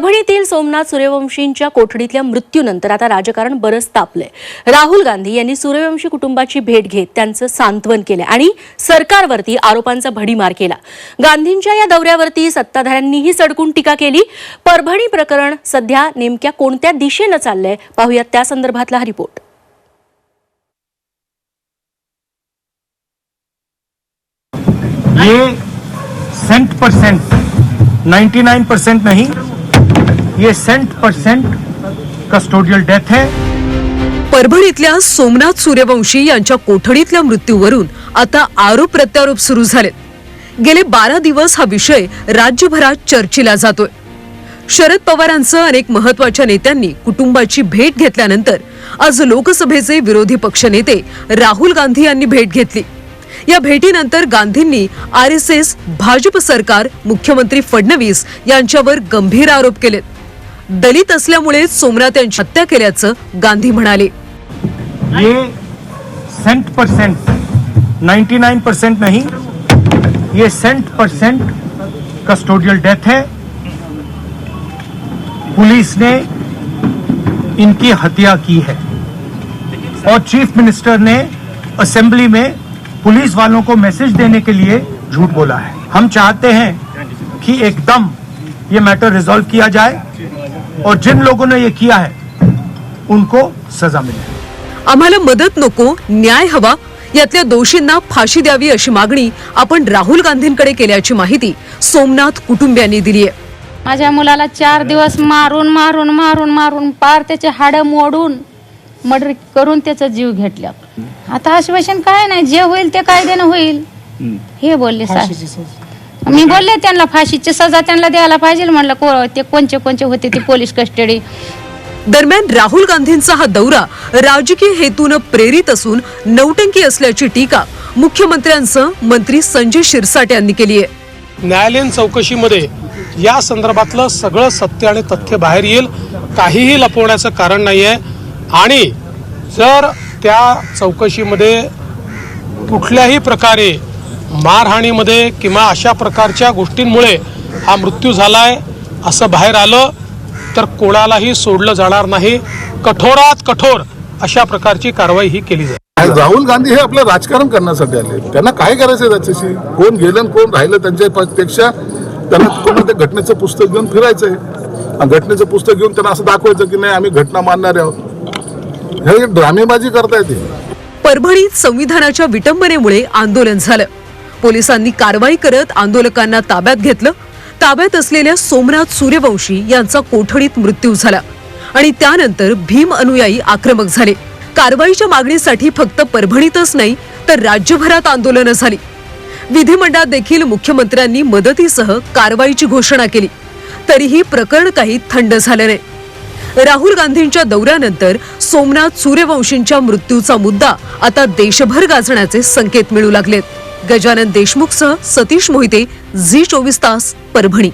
परभणीतील सोमनाथ सूर्यवंशींच्या कोठडीतल्या मृत्यूनंतर आता राजकारण बरंच तापलंय. राहुल गांधी यांनी सूर्यवंशी कुटुंबाची भेट घेत त्यांचं सांत्वन केलं आणि सरकारवरती आरोपांचा भडीमार केला. गांधींच्या या दौऱ्यावरती सत्ताधाऱ्यांनीही सडकून टीका केली. परभणी प्रकरण सध्या नेमक्या कोणत्या दिशेनं चाललंय पाहूयात त्या संदर्भातला हा रिपोर्ट. ये सेंट परसेंट 99 परसेंट नहीं ये सेंट परसेंट कस्टोडियल डेथ है। परभणीतल्या सोमनाथ सूर्यवंशी यांच्या कोठडीतल्या मृत्यूवरून आता आरोप प्रत्यारोप सुरू झालेत. गेले बारा दिवस हा विषय राज्यभरात चर्चेला जातोय. शरद पवारांसह अनेक महत्त्वाच्या नेत्यांनी कुटुंबाची भेट घेतल्यानंतर आज लोकसभेचे विरोधी पक्षनेते राहुल गांधी यांनी भेट घेतली. या भेटीनंतर गांधींनी आर एस एस भाजप सरकार मुख्यमंत्री फडणवीस यांच्यावर गंभीर आरोप केले दलित असल्यामुळे सोमनाथ यांची हत्या केल्याचं गांधी म्हणाले. ये सेंट परसेंट 99 परसेंट नहीं ये सेंट परसेंट कस्टोडियल डेथ है। पुलिस ने इनकी हत्या की है। और चीफ मिनिस्टर ने असेंबली में पुलिस वालों को मैसेज देने के लिए झूठ बोला है। हम चाहते हैं कि एकदम ये मैटर रिजॉल्व किया जाए और जिन लोगों ने ये किया है उनको सजा मिले। आम्हाला मदत नको न्याय हवा यातल्या दोषींना फाशी द्यावी अशी मागणी आपण राहुल गांधींकडे केल्याची माहिती सोमनाथ कुटुंबियांनी दिली आहे माझ्या मुलाला चार दिवस मारून मारून मारून मारून पार त्याचे हाडं मोडून मर्डर करून त्याचा जीव घेतला. आता आश्वासन काय नाही जे होईल ते कायद्यानं होईल. हे बोलले साहेब. मी बोलले त्यांना फाशीची सजा त्यांना द्यायला पाहिजे म्हणलं को ते कोणचे कोणचे होते ते पोलीस कस्टडी. दरम्यान राहुल गांधींचा हा दौरा राजकीय हेतून प्रेरित असून नौटंकी असल्याची टीका मुख्यमंत्र्यांसह मंत्री संजय शिरसाट यांनी केली आहे. न्यायालयीन चौकशीमध्ये या संदर्भातलं सगळं सत्य आणि तथ्य बाहेर येईल काहीही लपवण्याचं कारण नाही आहे आणि जर त्या चौकशीमध्ये कुठल्याही प्रकारे मारहाणीमध्ये किंवा अशा प्रकारच्या गोष्टींमुळे हा मृत्यू झाला आहे असं बाहेर आलं तर कोणालाही सोडलं जाणार नाही. कठोरात कठोर अशा प्रकारची कारवाई ही केली जाईल. राहुल गांधी हे आपलं राजकारण करण्यासाठी आले. त्यांना काय करायचं त्याच्याशी? कोण गेलं कोण राहिलं त्यांच्यापेक्षा त्यांना कोणा त्या घटनेचं पुस्तक घेऊन फिरायचंय. आहे घटनेचं पुस्तक घेऊन त्यांना असं दाखवायचं की नाही आम्ही घटना मानणारे आहोत. हे ड्रामेबाजी करताय ते. परभणीत संविधानाच्या विटंबनेमुळे आंदोलन झालं. पोलिसांनी कारवाई करत आंदोलकांना ताब्यात घेतलं. ताब्यात असलेल्या सोमनाथ सूर्यवंशी यांचा कोठडीत मृत्यू झाला आणि त्यानंतर भीम अनुयायी आक्रमक झाले. कारवाईच्या मागणीसाठी फक्त परभणीतच नाही तर राज्यभरात आंदोलनं झाली. विधिमंडळात देखील मुख्यमंत्र्यांनी मदतीसह कारवाईची घोषणा केली. तरीही प्रकरण काही थंड झालं नाही. राहुल गांधींच्या दौऱ्यानंतर सोमनाथ सूर्यवंशींच्या मृत्यूचा मुद्दा आता देशभर गाजण्याचे संकेत मिळू लागलेत. गजानन देशमुखसह सतीश मोहिते झी चोवीस तास परभणी.